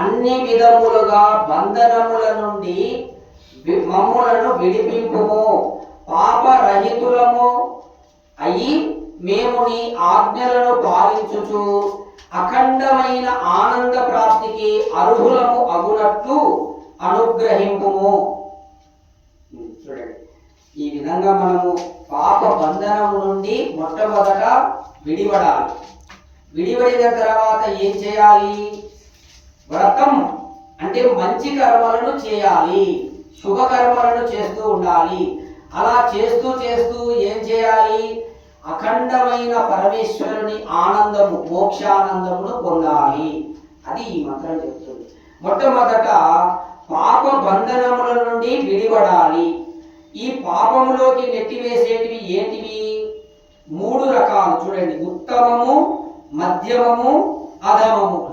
అన్ని విధములుగా బంధనముల నుండి వి- మమ్ములను విడిపింపుము. పాపరహితులము అయి మేము నీ ఆజ్ఞలను పాలించుచు అఖండమైన ఆనంద ప్రాప్తికి అర్హులము అగునట్లు అనుగ్రహింపుము. చూడండి. ఈ విధంగా మనము పాప బంధనము నుండి మొట్టమొదట విడిపడాలి విడిపడిన తర్వాత ఏం చేయాలి? వ్రతం అంటే మంచి కర్మలను చేయాలి శుభకర్మలను చేస్తూ ఉండాలి. అలా చేస్తూ చేస్తూ ఏం చేయాలి? అఖండమైన పరమేశ్వరుని ఆనందము మోక్షానందమును పొందాలి. అది ఈ మంత్రం చెప్తుంది. మొట్టమొదట పాప బంధనముల నుండి విడిపడాలి. ఈ పాపములోకి నెట్టివేసేటివి ఏంటివి? మూడు రకాలు చూడండి. ఉత్తమము మధ్యమము అధమము.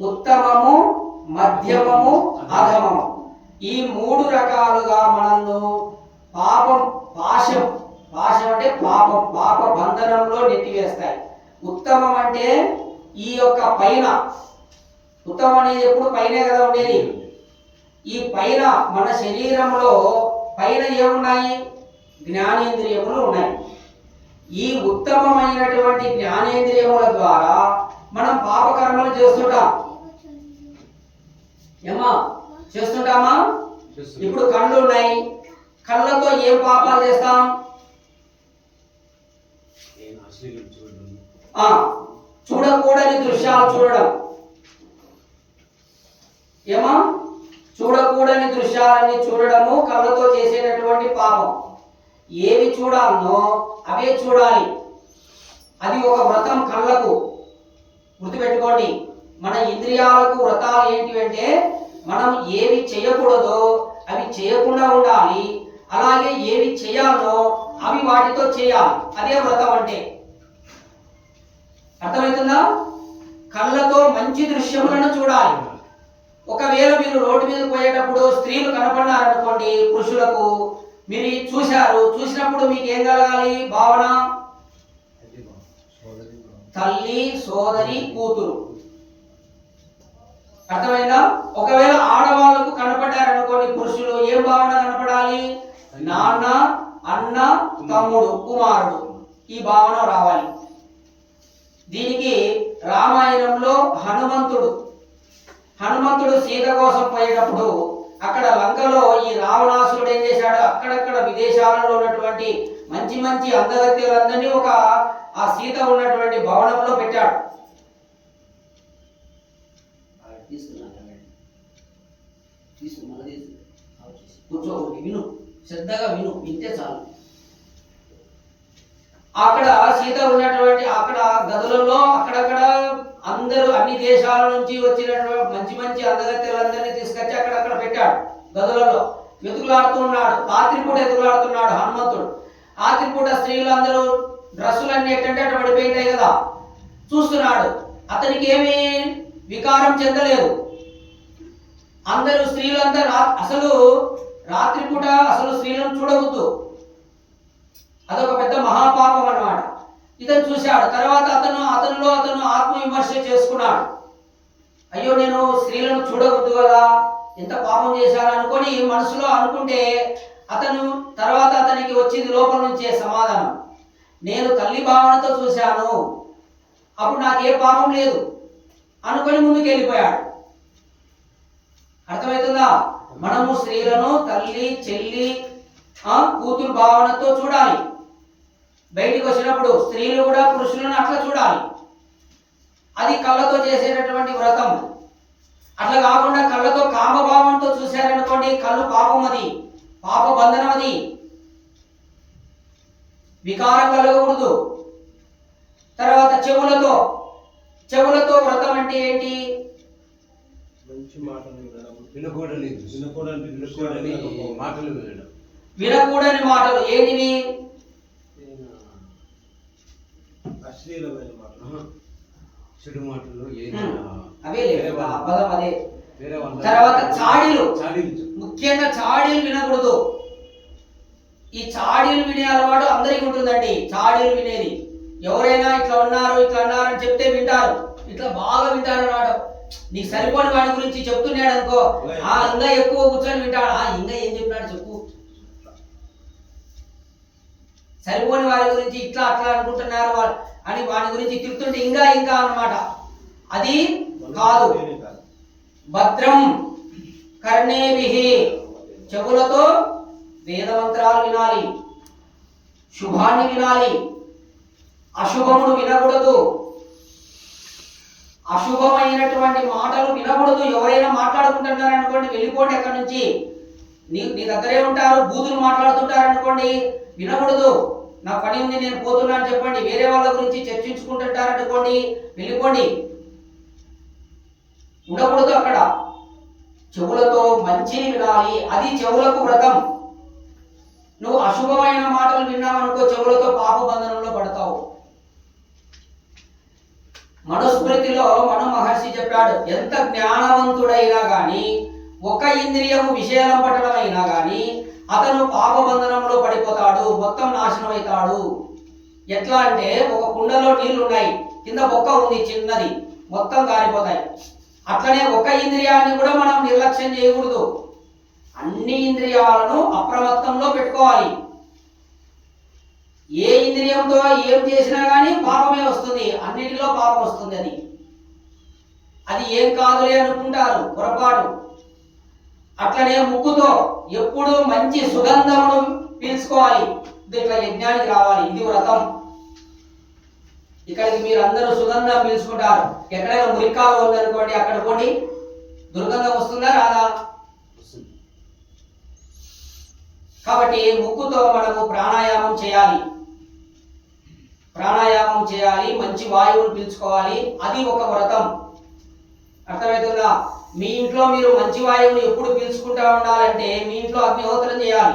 ఉత్తమము మధ్యమము అధమము. ఈ మూడు రకాలుగా మనల్ని పాపం పాశం పాశం అంటే పాపం పాప బంధనంలో నెట్టివేస్తాయి. ఉత్తమం అంటే ఈ యొక్క పైన. ఉత్తమం అనేది ఎప్పుడు పైనే కదా ఉండేది? ఈ పైన మన శరీరంలో పైన ఏమున్నాయి? జ్ఞానేంద్రియములు ఉన్నాయి. ఈ ఉత్తమమైనటువంటి జ్ఞానేంద్రియముల ద్వారా మనం పాపకర్మలు చేస్తుంటాం. ఏమా? చేస్తుంటామా? ఇప్పుడు కళ్ళు ఉన్నాయి. కళ్ళతో ఏం పాపాలు చేస్తాం? ఆ చూడకూడని దృశ్యాలు చూడడం. ఏమా? చూడకూడని దృశ్యాలన్నీ చూడడము కళ్ళతో చేసేటటువంటి పాపం. ఏవి చూడాలనో అవే చూడాలి. అది ఒక వ్రతం కళ్ళకు. గుర్తుపెట్టుకోండి. మన ఇంద్రియాలకు వ్రతాలు ఏంటి అంటే మనం ఏవి చేయకూడదో అవి చేయకుండా ఉండాలి. అలాగే ఏవి చేయాలో అవి వాటితో చేయాలి. అదే వ్రతం అంటే. అర్థమవుతుందా? కళ్ళతో మంచి దృశ్యములను చూడాలి. ఒకవేళ మీరు రోడ్డు మీద పోయేటప్పుడు స్త్రీలు కనపడినారనుకోండి పురుషులకు మీరు చూశారు చూసినప్పుడు మీకు ఏం కలగాలి? భావన? తల్లి సోదరి కూతురు. అర్థమైందా? ఒకవేళ ఆడవాళ్ళకు కనపడ్డారనుకోండి పురుషులు ఏం భావన కనపడాలి? నాన్న అన్న తమ్ముడు కుమారుడు ఈ భావన రావాలి. దీనికి రామాయణంలో హనుమంతుడు హనుమంతుడు సీత కోసం పోయేటప్పుడు అక్కడ లంకలో ఈ రావణాసురుడు ఏం చేశాడు? అక్కడక్కడ విదేశాలలో ఉన్నటువంటి మంచి మంచి అందగత్యులందరినీ ఒక ఆ సీత ఉన్నటువంటి భవనంలో పెట్టాడు. కూర్చో విను శ్రద్ధగా విను వింటే చాలు. అక్కడ సీత ఉన్నటువంటి అక్కడ గదులలో అక్కడక్కడ అందరూ అన్ని దేశాల నుంచి వచ్చినటువంటి మంచి మంచి అందగత్తెలందరినీ తీసుకొచ్చి అక్కడక్కడ పెట్టాడు గదులలో. వెతుకులాడుతున్నాడు రాత్రిపూట ఎదుగులాడుతున్నాడు హనుమంతుడు. రాత్రిపూట స్త్రీలు అందరూ ఎట్టంటే అట్ట పడిపోయినాయి కదా. చూస్తున్నాడు అతనికి ఏమీ వికారం చెందలేదు. అందరూ స్త్రీలందరూ అసలు రాత్రిపూట అసలు స్త్రీలను చూడవద్దు. అదొక పెద్ద మహాపాపం అన్నమాట. ఇతను చూశాడు. తర్వాత అతను అతనిలో అతను ఆత్మవిమర్శ చేసుకున్నాడు. అయ్యో నేను స్త్రీలను చూడవద్దు కదా ఎంత పాపం చేశాను అనుకొని మనసులో అనుకుంటే అతను తర్వాత అతనికి వచ్చింది లోపల నుంచే సమాధానం. నేను తల్లి భావనతో చూశాను. అప్పుడు నాకే పాపం లేదు అనుకొని ముందుకు వెళ్ళిపోయాడు అర్థమవుతుందా? మనము స్త్రీలను తల్లి చెల్లి ఆ, కూతురు భావనతో చూడాలి. బయటికి వచ్చినప్పుడు స్త్రీలు కూడా పురుషులను అట్లా చూడాలి. అది కళ్ళతో చేసేటటువంటి వ్రతం. అట్లా కాకుండా కళ్ళతో కామభావంతో చూశారనుకోండి కళ్ళు పాపం అది పాప బంధనం అది. వికారం కలగకూడదు. తర్వాత చెవులతో చెవులతో వ్రతం అంటే ఏంటి? మంచి మాటలు వినడం. వినకూడని వినకూడని వినకూడని మాటలు వినడం. వినకూడని మాటలు అశ్లీలమైన మాటలు. చెడు మాటలు. అవే అదే. తర్వాత చాడీలు. ముఖ్యంగా చాడీలు వినకూడదు. ఈ చాడీలు వినే అలవాటు అందరికీ ఉంటుందండి. చాడీలు వినేది. ఎవరైనా ఇట్లా ఉన్నారు ఇట్లా అన్నారు అని చెప్తే వింటారు. ఇట్లా బాగా వింటారు అన్నమాట. నీకు సరిపోని వాడి గురించి చెప్తున్నాడు అనుకో ఆ ఇంకా ఎక్కువ కూర్చొని వింటాడు. ఆ ఇంకా ఏం చెప్పినాడు చెప్పు. సరిపోని వారి గురించి ఇట్లా అట్లా అనుకుంటున్నారు వా- అని వాడి గురించి తిరుగుతుంటే ఇంకా ఇంకా అన్నమాట. అది కాదు. భద్రం కర్ణేభి చెవులతో వేదమంత్రాలు వినాలి. శుభాన్ని వినాలి. అశుభమును వినకూడదు. అశుభమైనటువంటి మాటలు వినకూడదు ఎవరైనా మాట్లాడుకుంటున్నారు అనుకోండి వెళ్ళిపోండి ఎక్కడి నుంచి. నీ నీ దగ్గరే ఉంటారు బూతులు మాట్లాడుతుంటారు అనుకోండి వినకూడదు నా పని ఉంది నేను పోతున్నా అని చెప్పండి వేరే వాళ్ళ గురించి చర్చించుకుంటుంటారు అనుకోండి వెళ్ళిపోండి. ఉండకూడదు అక్కడ. చెవులతో మంచిని వినాలి అది చెవులకు వ్రతం. నువ్వు అశుభమైన మాటలు విన్నావనుకో చెవులతో పాప బంధనంలో పడతావు. మనుస్మృతిలో మను మహర్షి చెప్పాడు ఎంత జ్ఞానవంతుడైనా గాని ఒక ఇంద్రియము విషయం పట్టడమైనా గాని అతను పాపబంధనంలో పడిపోతాడు మొత్తం నాశనం అవుతాడు ఎట్లా అంటే ఒక కుండలో నీళ్ళు ఉన్నాయి కింద బొక్క ఉంది చిన్నది మొత్తం కారిపోతాయి అట్లనే ఒక ఇంద్రియాన్ని కూడా మనం నిర్లక్ష్యం చేయకూడదు. అన్ని ఇంద్రియాలను అప్రమత్తంలో పెట్టుకోవాలి. ఇంద్రియంతో ఏం చేసినా కానీ పాపమే వస్తుంది. అన్నిటిలో పాపం వస్తుంది అది. అది ఏం కాదులే అనుకుంటారు. పొరపాటు. అట్లనే ముక్కుతో ఎప్పుడు మంచి సుగంధమును పీల్చుకోవాలి. ఇది ఇట్లా యజ్ఞానికి రావాలి. ఇది వ్రతం. ఇక్కడికి మీరు అందరూ సుగంధం పీల్చుకుంటారు. ఎక్కడైనా మురికాలు ఉందనుకోండి అక్కడ పోండి. దుర్గంధం వస్తుందా రాదా. కాబట్టి ముక్కుతో మనము ప్రాణాయామం చేయాలి. ప్రాణాయామం చేయాలి మంచి వాయువును పీల్చుకోవాలి. అది ఒక వ్రతం. అర్థమవుతుందా? మీ ఇంట్లో మీరు మంచి వాయువుని ఎప్పుడు పీల్చుకుంటా ఉండాలంటే మీ ఇంట్లో అగ్నిహోత్రం చేయాలి.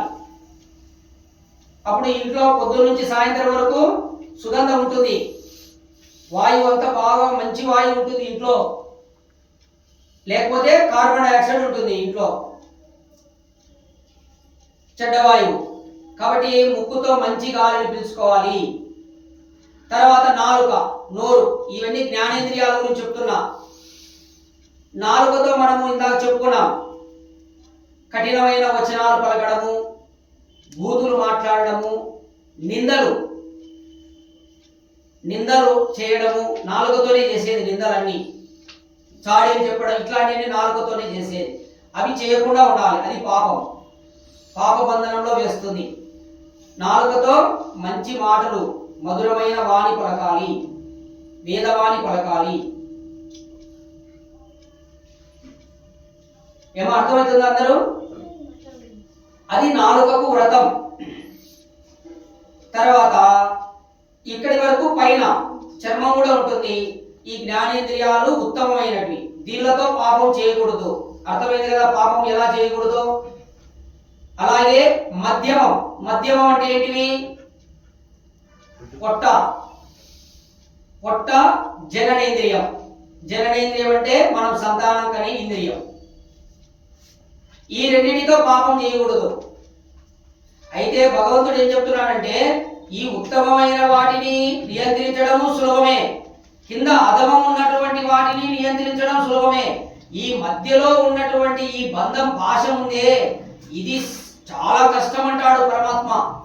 అప్పుడు ఇంట్లో పొద్దున్న నుంచి సాయంత్రం వరకు సుగంధం ఉంటుంది. వాయువు అంతా బాగా మంచి వాయువు ఉంటుంది ఇంట్లో. లేకపోతే కార్బన్ డైఆక్సైడ్ ఉంటుంది ఇంట్లో. చెడ్డ వాయువు. కాబట్టి ముక్కుతో మంచి గాలిని పీల్చుకోవాలి. తర్వాత నాలుక నోరు ఇవన్నీ జ్ఞానేంద్రియాల గురించి చెప్తున్నా. నాలుకతో మనము ఇందాక చెప్పుకున్నాం. కఠినమైన వచనాలు పలకడము బూతులు మాట్లాడడము నిందలు. నిందలు చేయడము నాలుగుతోనే చేసేది నిందలన్నీ. చాడీలు చెప్పడం ఇట్లాంటివన్నీ నాలుగుతోనే చేసేది. అవి చేయకుండా ఉండాలి అది పాపం. పాప బంధనంలో వేస్తుంది. నాలుగుతో మంచి మాటలు మధురమైన వాణి పలకాలి వేదవాణి పలకాలి. ఏమో అర్థమవుతుంది అందరూ? అది నాలుకకు వ్రతం. తర్వాత ఇక్కడి వరకు పైన చర్మం కూడా ఉంటుంది. ఈ జ్ఞానేంద్రియాలు ఉత్తమమైనవి. దీనిలతో పాపం చేయకూడదు. అర్థమైంది కదా పాపం ఎలా చేయకూడదు? అలాగే మధ్యమం. మధ్యమం అంటే ఏంటివి? పొట్ట. పొట్ట జననేంద్రియం. జననేంద్రియం అంటే మనం సంతానం కనే ఇంద్రియం. ఈ రెండింటితో పాపం చేయకూడదు. అయితే భగవంతుడు ఏం చెప్తున్నాడంటే ఈ ఉత్తమమైన వాటిని నియంత్రించడము సులభమే. కింద అధమం ఉన్నటువంటి వాటిని నియంత్రించడం సులభమే. ఈ మధ్యలో ఉన్నటువంటి ఈ బంధం భాష ఉందే ఇది చాలా కష్టం అంటాడు పరమాత్మ.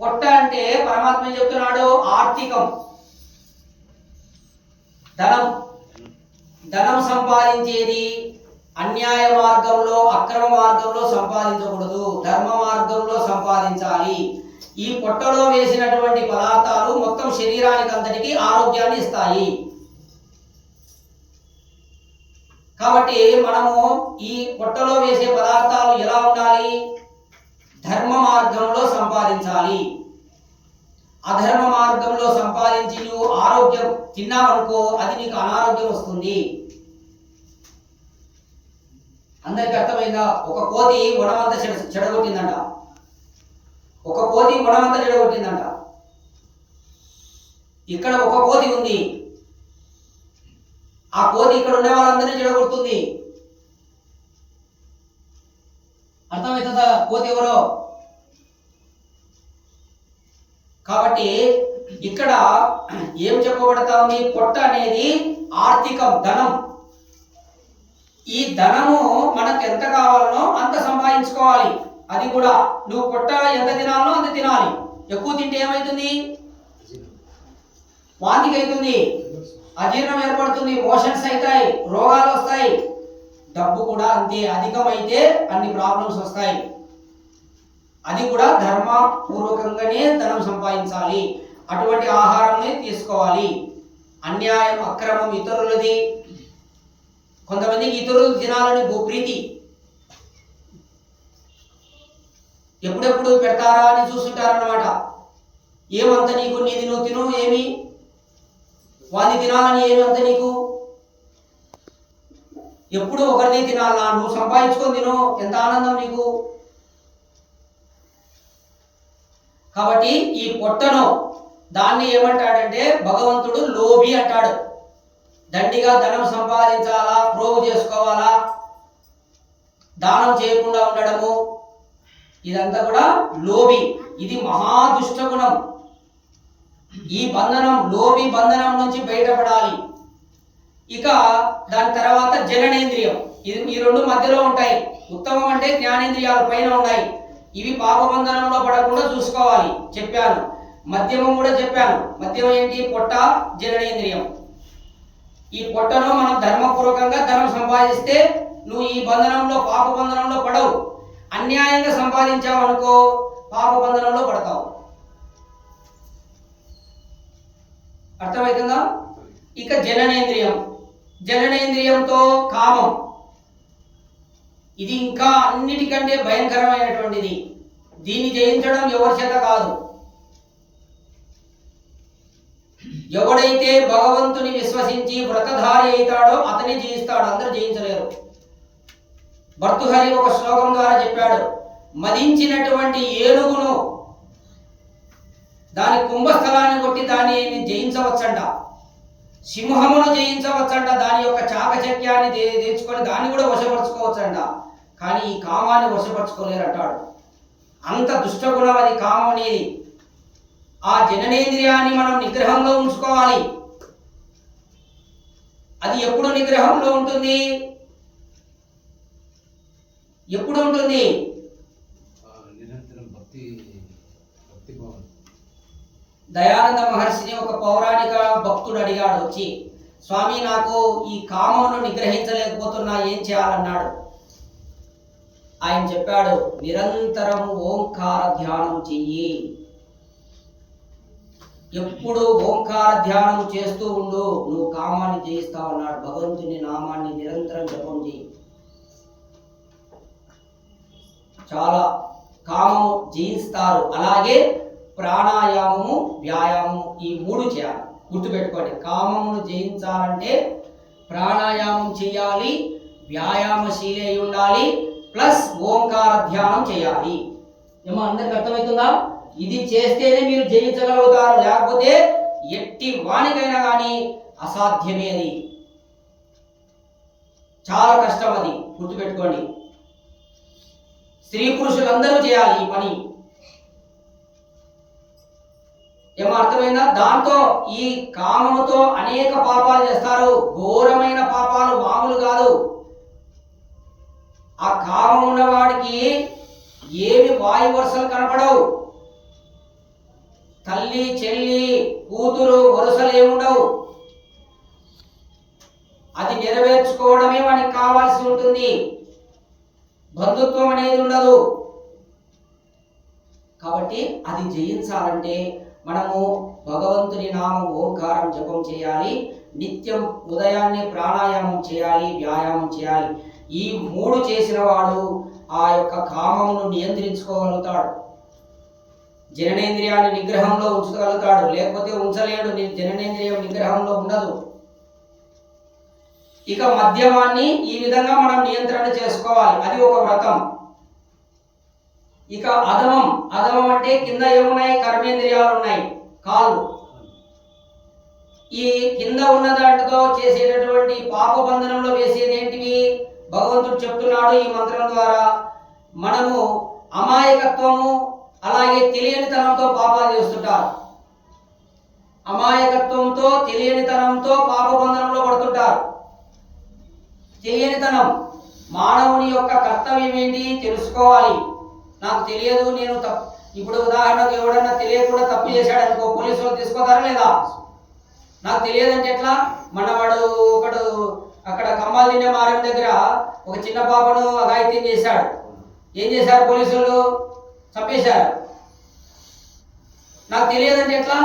పొట్ట అంటే పరమాత్మ ఏం చెప్తున్నాడు? ఆర్థికం. ధనం. ధనం సంపాదించేది అన్యాయ మార్గంలో అక్రమ మార్గంలో సంపాదించకూడదు. ధర్మ మార్గంలో సంపాదించాలి. ఈ పొట్టలో వేసినటువంటి పదార్థాలు మొత్తం శరీరానికి అంతటికి ఆరోగ్యాన్ని ఇస్తాయి. కాబట్టి మనము ఈ పొట్టలో వేసే పదార్థాలు ఎలా ఉండాలి? ధర్మ మార్గంలో సంపాదించాలి. అధర్మ మార్గంలో సంపాదించి నువ్వు ఆరోగ్యం తిన్నావనుకో అది నీకు అనారోగ్యం వస్తుంది. అందరికి అర్థమైందా? ఒక కోతి గుణమంతా చెడ చెడగొట్టిందంట. ఒక కోతి గుణమంతా చెడగొట్టిందంట. ఇక్కడ ఒక కోతి ఉంది. ఆ కోతి ఇక్కడ ఉండే వాళ్ళందరినీ చెడగొడుతుంది. అర్థమవుతుందా? కోతి ఎవరో? కాబట్టి ఇక్కడ ఏం చెప్పబడతా ఉంది పొట్ట అనేది ఆర్థికం ధనం. ఈ ధనము మనకు ఎంత కావాలనో అంత సంపాదించుకోవాలి. అది కూడా నువ్వు పొట్ట ఎంత తినాలనో అంత తినాలి. ఎక్కువ తింటే ఏమవుతుంది వాంతికి అవుతుంది అజీర్ణం ఏర్పడుతుంది. మోషన్స్ అవుతాయి రోగాలు వస్తాయి. డబ్బు కూడా అంతే అధికమైతే అన్ని ప్రాబ్లమ్స్ వస్తాయి. అది కూడా ధర్మ పూర్వకంగానే ధనం సంపాదించాలి. అటువంటి ఆహారంని తీసుకోవాలి. అన్యాయం అక్రమం ఇతరులది. కొంతమందికి ఇతరులు తినాలని భూప్రీతి. ఎప్పుడెప్పుడు పెడతారా అని చూస్తుంటారన్నమాట. ఏమంత నీకు నీది నువ్వు తిను ఏమి? వాది తినాలని ఏమి అంత నీకు? ఎప్పుడు ఒకరిని తినాలా? నువ్వు సంపాదించుకొని తిను. ఎంత ఆనందం నీకు? కాబట్టి ఈ పొట్టను దాన్ని ఏమంటాడంటే భగవంతుడు లోభి అంటాడు. దండిగా ధనం సంపాదించాలా? ప్రోగు చేసుకోవాలా? దానం చేయకుండా ఉండడము. ఇదంతా కూడా లోభి ఇది మహా గుణం ఈ బంధనం లోభి బంధనం నుంచి బయటపడాలి. ఇక దాని తర్వాత జననేంద్రియం. ఇది ఈ రెండు మధ్యలో ఉంటాయి. ఉత్తమం అంటే జ్ఞానేంద్రియాల పైన ఉన్నాయి. ఇవి పాపబంధనంలో పడకుండా చూసుకోవాలి. చెప్పాను. మద్యమం కూడా చెప్పాను. మద్యం ఏంటి? పొట్ట జననేంద్రియం. ఈ పొట్టను మనం ధర్మపూర్వకంగా ధనం సంపాదిస్తే నువ్వు ఈ బంధనంలో పాప బంధనంలో పడవు. అన్యాయంగా సంపాదించావు అనుకో పాప బంధనంలో పడతావు. అర్థమవుతుందా ఇక జననేంద్రియం. జననేంద్రియంతో కామం. ఇది ఇంకా అన్నిటికంటే భయంకరమైనటువంటిది. దీన్ని జయించడం ఎవరి చేత కాదు. ఎవడైతే భగవంతుని విశ్వసించి వ్రతధారి అవుతాడో అతని జయిస్తాడు. అందరూ జయించలేరు. భర్తుహరి ఒక శ్లోకం ద్వారా చెప్పాడు. మదించినటువంటి ఏనుగును దాని కుంభస్థలాన్ని కొట్టి దాన్ని జయించవచ్చంట. సింహమును జయించవచ్చంట. దాని యొక్క చాకచక్యాన్ని తెచ్చుకొని దాన్ని కూడా వశపరచుకోవచ్చంట. కానీ ఈ కామాన్ని వశపరచుకోలేరు అంటాడు అంత దుష్టగుణం అది కామం అనేది ఆ జననేంద్రియాన్ని మనం నిగ్రహంలో ఉంచుకోవాలి. అది ఎప్పుడు నిగ్రహంలో ఉంటుంది? ఎప్పుడు ఉంటుంది ఆ, నిరంతరం భక్తి భక్తి భావం దయానంద మహర్షిని ఒక పౌరాణిక భక్తుడు అడిగాడు వచ్చి స్వామి నాకు ఈ కామమును నిగ్రహించలేకపోతున్నా ఏం చేయాలన్నాడు? ఆయన చెప్పాడు నిరంతరం ఓంకార ధ్యానం చెయ్యి. ఎప్పుడు ఓంకార ధ్యానం చేస్తూ ఉండు నువ్వు కామాన్ని జయిస్తావు అన్నాడు. భగవంతుని నామాన్ని నిరంతరం జపం చేయి చాలా కామము జయిస్తారు. అలాగే ప్రాణాయామము వ్యాయామము ఈ మూడు చేయాలి. గుర్తుపెట్టుకోండి కామమును జయించాలంటే ప్రాణాయామం చేయాలి వ్యాయామశీలి అయి ఉండాలి ప్లస్ ఓంకార ధ్యానం చేయాలి. ఏమో అందరికి అర్థమవుతుందా? ఇది చేస్తేనే మీరు జయించగలుగుతారు లేకపోతే ఎట్టి వానికైనా కానీ అసాధ్యమే అది చాలా కష్టం అది గుర్తుపెట్టుకోండి. స్త్రీ పురుషులందరూ చేయాలి ఈ పని. ఏమో అర్థమైందా దాంతో ఈ కామముతో అనేక పాపాలు చేస్తారు. ఘోరమైన పాపాలు మామూలు కాదు. ఆ కామం ఉన్నవాడికి ఏమి వాయు వరుసలు కనపడవు. తల్లి చెల్లి కూతురు వరుసలు ఏముండవు. అది నెరవేర్చుకోవడమే వానికి కావాల్సి ఉంటుంది. బంధుత్వం అనేది ఉండదు. కాబట్టి అది జయించాలంటే మనము భగవంతుని నామ ఓంకారం జపం చేయాలి నిత్యం ఉదయాన్నే ప్రాణాయామం చేయాలి వ్యాయామం చేయాలి. ఈ మూడు చేసిన వాడు ఆ యొక్క కామమును నియంత్రించుకోగలుగుతాడు. జననేంద్రియాన్ని నిగ్రహంలో ఉంచగలుగుతాడు. లేకపోతే ఉంచలేడు. జననేంద్రియం నిగ్రహంలో ఉండదు. ఇక మద్యమాన్ని ఈ విధంగా మనం నియంత్రణ చేసుకోవాలి. అది ఒక వ్రతం. ఇక అధమం. అధమం అంటే కింద ఏమున్నాయి? కర్మేంద్రియాలు ఉన్నాయి కాళ్ళు. ఈ కింద ఉన్న దాంట్లో చేసేటటువంటి పాప బంధనంలో వేసేది ఏంటివి? భగవంతుడు చెప్తున్నాడు ఈ మంత్రం ద్వారా. మనము అమాయకత్వము అలాగే తెలియనితనంతో పాపాలు చేస్తుంటారు. అమాయకత్వంతో తెలియనితనంతో పాప బంధనంలో పడుతుంటారు. తెలియనితనం. మానవుని యొక్క కర్తవ్యం ఏంటి? తెలుసుకోవాలి. నాకు తెలియదు నేను తప్పు ఇప్పుడు ఉదాహరణకు ఎవడన్నా తెలియకుండా తప్పు చేశాడు అనుకో పోలీసు వాళ్ళు తీసుకోతారా లేదా? నాకు తెలియదంటే ఎట్లా? మన వాడు ఒకడు అక్కడ కమ్మాలు తినే మారం దగ్గర ఒక చిన్న పాపను అఘాయిత్యం చేశాడు. ఏం చేశారు పోలీసులు చంపేశారు. నాకు తెలియదంటే ఎట్లా?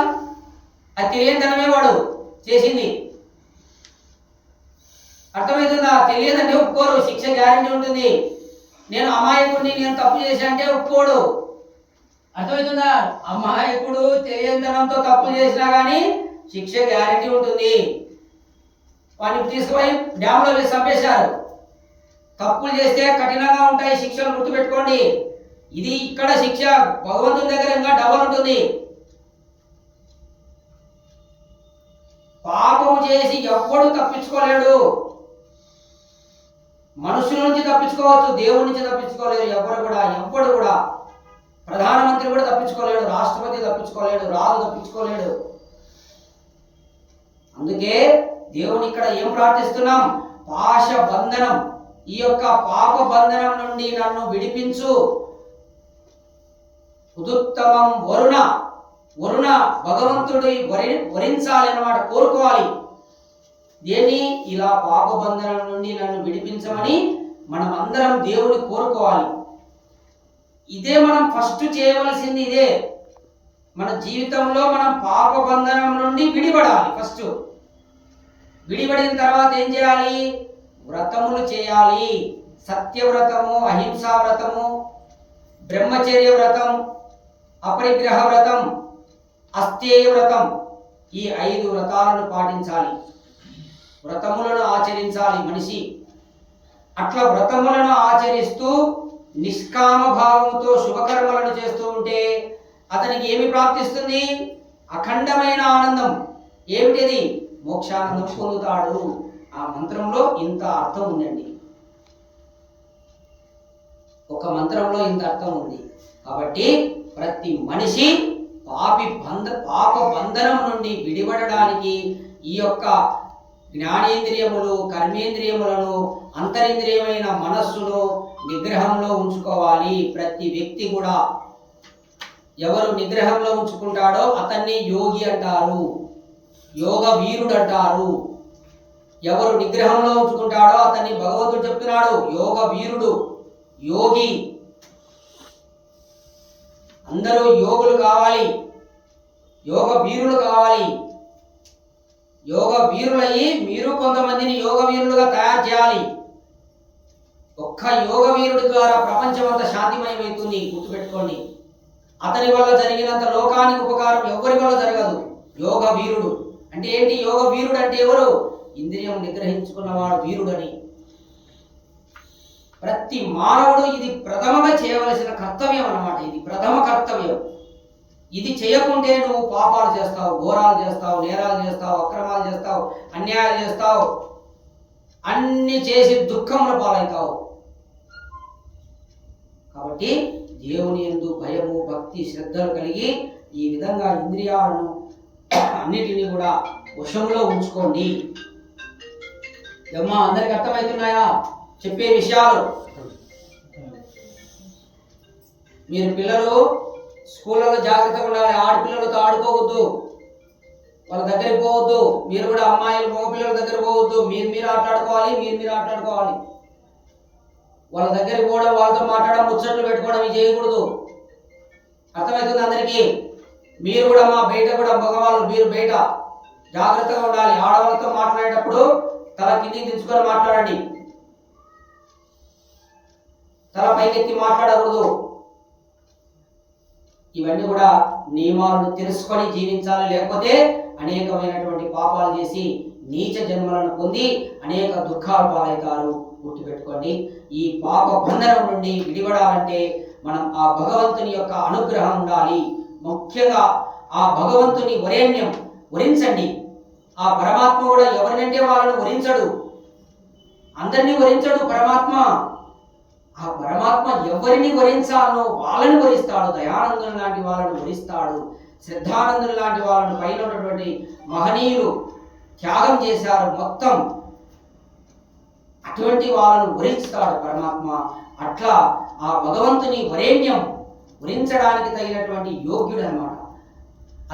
అది తెలియనితనమే వాడు చేసింది. అర్థమవుతుందా? తెలియదంటే ఒప్పుకోరు శిక్ష గ్యారంటీ ఉంటుంది. నేను అమాయకుడిని నేను తప్పు చేశానంటే ఒప్పుకోడు. అర్థమవుతుందా? అమాయకుడు తెలియనితనంతో తప్పు చేసినా కానీ శిక్ష గ్యారంటీ ఉంటుంది. వాడిని తీసుకుపోయి డ్యామ్లో వేసి చంపేశారు. తప్పులు చేస్తే కఠినంగా ఉంటాయి శిక్షలు గుర్తుపెట్టుకోండి. ఇది ఇక్కడ శిక్ష. భగవంతుని దగ్గర ఇంకా డబల్ ఉంటుంది. పాపము చేసి ఎవ్వడు తప్పించుకోలేడు. మనుషుల నుంచి తప్పించుకోవచ్చు దేవుడి నుంచి తప్పించుకోలేరు ఎవరు కూడా ఎవ్వడు కూడా. ప్రధానమంత్రి కూడా తప్పించుకోలేడు రాష్ట్రపతి తప్పించుకోలేడు రాజు తప్పించుకోలేడు. అందుకే దేవుని ఇక్కడ ఏం ప్రార్థిస్తున్నాం? పాశ బంధనం ఈ యొక్క పాప బంధనం నుండి నన్ను విడిపించు. ఉదుత్తమం వరుణ. వరుణ భగవంతుడి వరి వరించాలి అన్నమాట కోరుకోవాలి. దేని ఇలా పాప బంధనం నుండి నన్ను విడిపించమని మనం అందరం దేవుని కోరుకోవాలి. ఇదే మనం ఫస్ట్ చేయవలసింది ఇదే. మన జీవితంలో మనం పాప బంధనం నుండి విడిపడాలి ఫస్ట్. విడిపడిన తర్వాత ఏం చేయాలి? వ్రతములు చేయాలి. సత్యవ్రతము అహింసా వ్రతము బ్రహ్మచర్య వ్రతం అపరిగ్రహ వ్రతం అస్థేయ వ్రతం ఈ ఐదు వ్రతాలను పాటించాలి. వ్రతములను ఆచరించాలి మనిషి. అట్లా వ్రతములను ఆచరిస్తూ నిష్కామ భావంతో శుభకర్మలను చేస్తూ ఉంటే అతనికి ఏమి ప్రాప్తిస్తుంది? అఖండమైన ఆనందం. ఏమిటిది? మోక్షానందం పొందుతాడు ఆ మంత్రంలో ఇంత అర్థం ఉందండి. ఒక మంత్రంలో ఇంత అర్థం ఉంది. కాబట్టి ప్రతి మనిషి పాపి బంధ పాప బంధనం నుండి విడిపడడానికి ఈ యొక్క జ్ఞానేంద్రియములు కర్మేంద్రియములను అంతరింద్రియమైన మనస్సును నిగ్రహంలో ఉంచుకోవాలి. ప్రతి వ్యక్తి కూడా ఎవరు నిగ్రహంలో ఉంచుకుంటాడో అతన్ని యోగి అంటారు. యోగ వీరుడు అంటారు ఎవరు నిగ్రహంలో ఉంచుకుంటాడో అతన్ని భగవంతుడు చెప్తున్నాడు యోగ వీరుడు యోగి. అందరూ యోగులు కావాలి. యోగ వీరులు కావాలి. యోగ వీరులయ్యి మీరు కొంతమందిని యోగ వీరులుగా తయారు చేయాలి. ఒక్క యోగ వీరుడి ద్వారా ప్రపంచం అంతా శాంతిమయమవుతుంది. గుర్తుపెట్టుకోండి. అతని వల్ల జరిగినంత లోకానికి ఉపకారం ఎవరి వల్ల జరగదు. యోగ వీరుడు అంటే ఏంటి? యోగ వీరుడు అంటే ఎవరు? ఇంద్రియం నిగ్రహించుకున్నవాడు వీరుడని. ప్రతి మానవుడు ఇది ప్రథమగా చేయవలసిన కర్తవ్యం అన్నమాట. ఇది ప్రథమ కర్తవ్యం. ఇది చేయకుంటే నువ్వు పాపాలు చేస్తావు ఘోరాలు చేస్తావు నేరాలు చేస్తావు అక్రమాలు చేస్తావు అన్యాయాలు చేస్తావు. అన్ని చేసి దుఃఖముల పాలవుతావు. కాబట్టి దేవుని ఎందు భయము భక్తి శ్రద్ధలు కలిగి ఈ విధంగా ఇంద్రియాలను అన్నిటినీ కూడా వశంలో ఉంచుకోండి. అమ్మా అందరికి అర్థమవుతున్నాయా? చెప్పే విషయాలు. మీరు పిల్లలు స్కూళ్ళలో జాగ్రత్తగా ఉండాలి. ఆడపిల్లలతో ఆడుకోవద్దు. వాళ్ళ దగ్గరికి పోవద్దు. మీరు కూడా అమ్మాయిలు మగపిల్లల దగ్గర పోవద్దు. మీరు మీరు ఆటాడుకోవాలి మీరు మీరు ఆటాడుకోవాలి వాళ్ళ దగ్గరికి పోవడం వాళ్ళతో మాట్లాడడం ముచ్చట్లు పెట్టుకోవడం ఇవి చేయకూడదు. అర్థమవుతుంది అందరికీ? మీరు కూడా మా బయట కూడా మగవాళ్ళు మీరు బయట జాగ్రత్తగా ఉండాలి. ఆడవాళ్ళతో మాట్లాడేటప్పుడు తల కిందికి దించుకొని మాట్లాడండి. తల పైకెత్తి మాట్లాడకూడదు. ఇవన్నీ కూడా నియమాలను తెలుసుకొని జీవించాలి. లేకపోతే అనేకమైనటువంటి పాపాలు చేసి నీచ జన్మలను పొంది అనేక దుఃఖాలు పాలవుతారు. గుర్తుపెట్టుకోండి ఈ పాప బంధనం నుండి విడిపడాలంటే మనం ఆ భగవంతుని యొక్క అనుగ్రహం ఉండాలి. ముఖ్యంగా ఆ భగవంతుని వరేణ్యం వరించండి. ఆ పరమాత్మ కూడా ఎవరినంటే వాళ్ళను వరించడు. అందరినీ వరించడు పరమాత్మ. ఆ పరమాత్మ ఎవరిని వరించాలో వాళ్ళని వరిస్తాడు దయానందం లాంటి వాళ్ళని వరిస్తాడు సిద్ధానందులు లాంటి వాళ్ళని పైన ఉన్నటువంటి మహనీయులు త్యాగం చేశారు. మొత్తం అటువంటి వాళ్ళను వరిస్తాడు పరమాత్మ. అట్లా ఆ భగవంతుని వరేణ్యం వరించడానికి తగినటువంటి యోగ్యుడు అన్నమాట.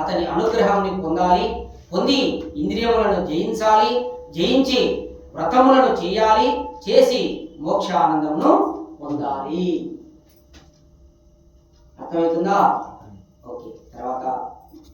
అతని అనుగ్రహాన్ని పొందాలి పొంది ఇంద్రియములను జయించాలి జయించి వ్రతములను చేయాలి చేసి మోక్షానందమును పొందాలి. అర్థమవుతుందా? ఓకే తర్వాత